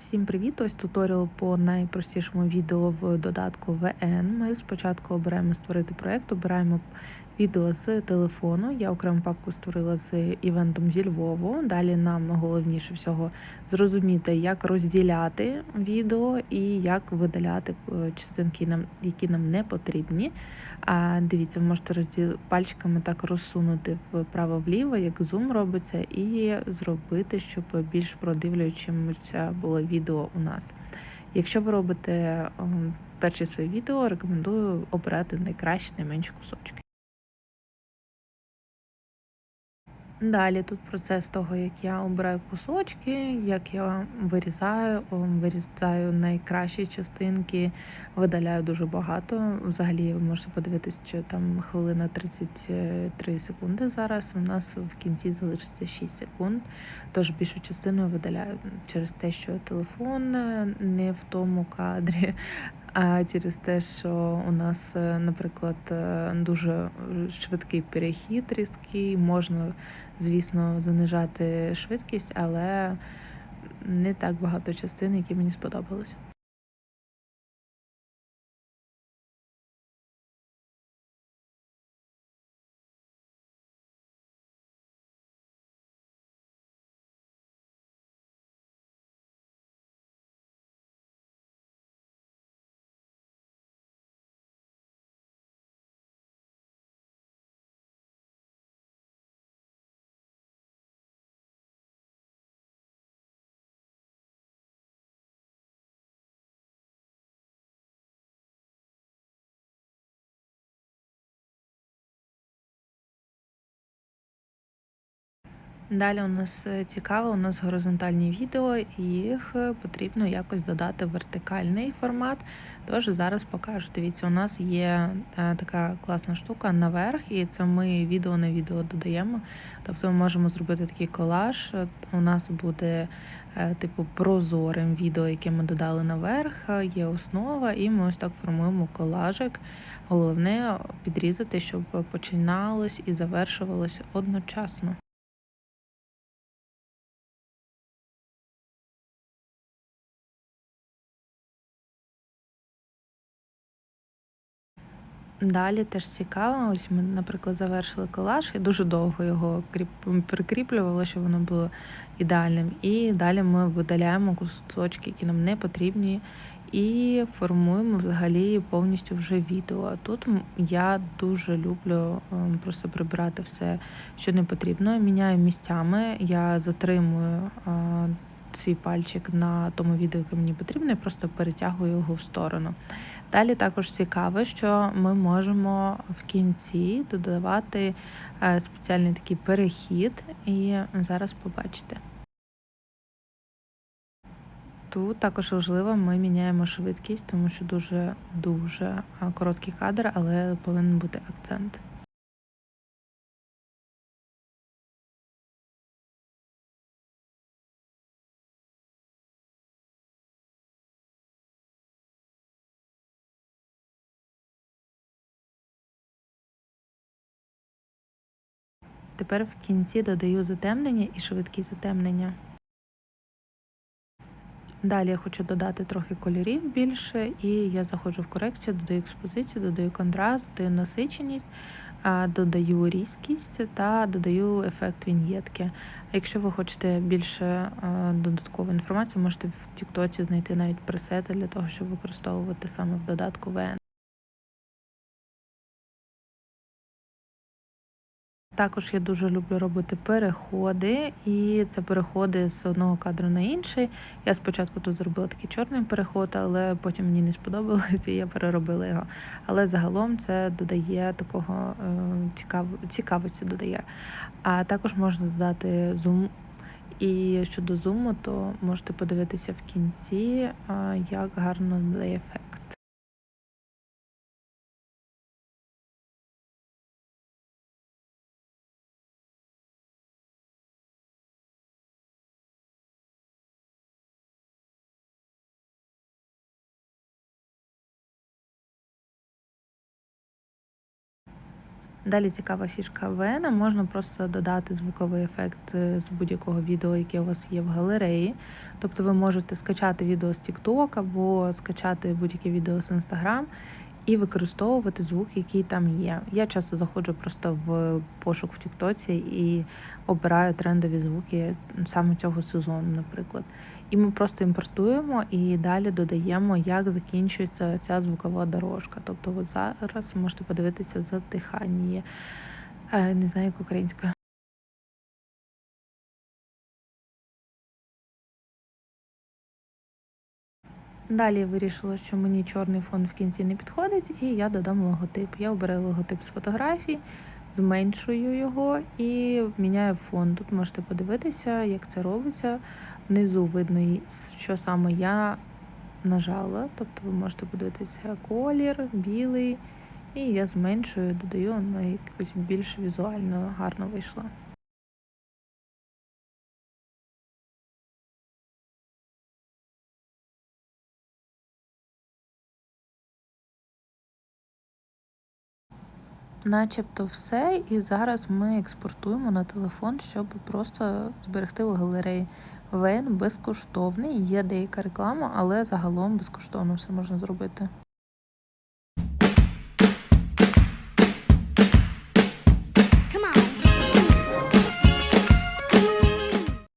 Всім привіт! Ось туторіал по найпростішому відео в додатку VN. Ми спочатку обираємо створити проєкт, обираємо відео з телефону. Я окрему папку створила з івентом зі Львову. Далі нам головніше всього зрозуміти, як розділяти відео і як видаляти е, частинки, які нам не потрібні. А дивіться, ви можете розділ пальчиками так розсунути вправо-вліво, як зум робиться, і зробити, щоб більш продивлюючимся було відео у нас. Якщо ви робите ем, перші свої відео, рекомендую обирати найкращі, найменші кусочки. Далі тут процес того, як я обираю кусочки, як я вирізаю, вирізаю найкращі частинки, видаляю дуже багато. Взагалі ви можете подивитися, що там хвилина 33 секунди зараз. У нас в кінці залишиться 6 секунд, тож більшу частину видаляю через те, що телефон не в тому кадрі, а через те, що у нас, е, наприклад, е, дуже швидкий перехід різкий, можна, звісно, занижати швидкість, але не так багато частин, які мені сподобалися. Далі у нас е, цікаво, у нас горизонтальні відео, і їх е, потрібно якось додати в вертикальний формат. Тож зараз покажу. Дивіться, у нас є е, така класна штука наверх, і це ми відео на відео додаємо. Тобто ми можемо зробити такий колаж. У нас буде типу прозорим відео, яке ми додали наверх, є основа, і ми ось так формуємо колажик. Головне підрізати, щоб починалось і завершувалось одночасно. Далі теж цікаво. Ось ми, наприклад, завершили колаж. Я дуже довго його прикріплювала, щоб воно було ідеальним. І далі ми видаляємо кусочки, які нам не потрібні, і формуємо взагалі повністю вже відео. Тут я дуже люблю ем, просто прибирати все, що не потрібно. Міняю місцями, я затримую свій пальчик на тому відео, яке мені потрібно, і просто перетягую його в сторону. Далі також цікаво, що ми можемо в кінці додавати е, спеціальний такий перехід, і зараз побачите. Тут також важливо, ми міняємо швидкість, тому що дуже-дуже е, короткий кадр, але повинен бути акцент. Тепер в кінці додаю затемнення і швидкі затемнення. Далі я хочу додати трохи кольорів більше, і я заходжу в корекцію, додаю експозицію, додаю контраст, додаю насиченість, додаю різкість та додаю ефект віньєтки. Якщо ви хочете більше додаткової інформації, можете в Тіктоці знайти навіть пресети для того, щоб використовувати саме в додатку VN. Також я дуже люблю робити переходи, і це переходи з одного кадру на інший. Я спочатку тут зробила такий чорний переход, але потім мені не сподобалось, і я переробила його. Але загалом це додає такого е, цікав... цікавості додає. А також можна додати зум. І щодо зуму, то можете подивитися в кінці, як гарно додає ефект. Далі цікава фішка ВН, можна просто додати звуковий ефект е, з будь-якого відео, яке у вас є в галереї. Тобто ви можете скачати відео з TikTok або скачати будь-яке відео з Instagram і використовувати звук, який там є. Я часто заходжу просто в пошук в Тіктоці і обираю трендові звуки саме цього сезону, наприклад. І ми просто імпортуємо і далі додаємо, як закінчується ця звукова дорожка. Тобто, от зараз можете подивитися затихання. Е, Не знаю, як українською. Далі вирішила, що мені чорний фон в кінці не підходить, і я додам логотип. Я обираю логотип з фотографій, зменшую його і міняю фон. Тут можете подивитися, як це робиться. Внизу видно, що саме я нажала. Тобто ви можете подивитися колір, білий, і я зменшую, додаю на якось більш візуально гарно вийшло. Начебто все, і зараз ми експортуємо на телефон, щоб просто зберегти в галереї. Вен безкоштовний, є деяка реклама, але загалом безкоштовно все можна зробити.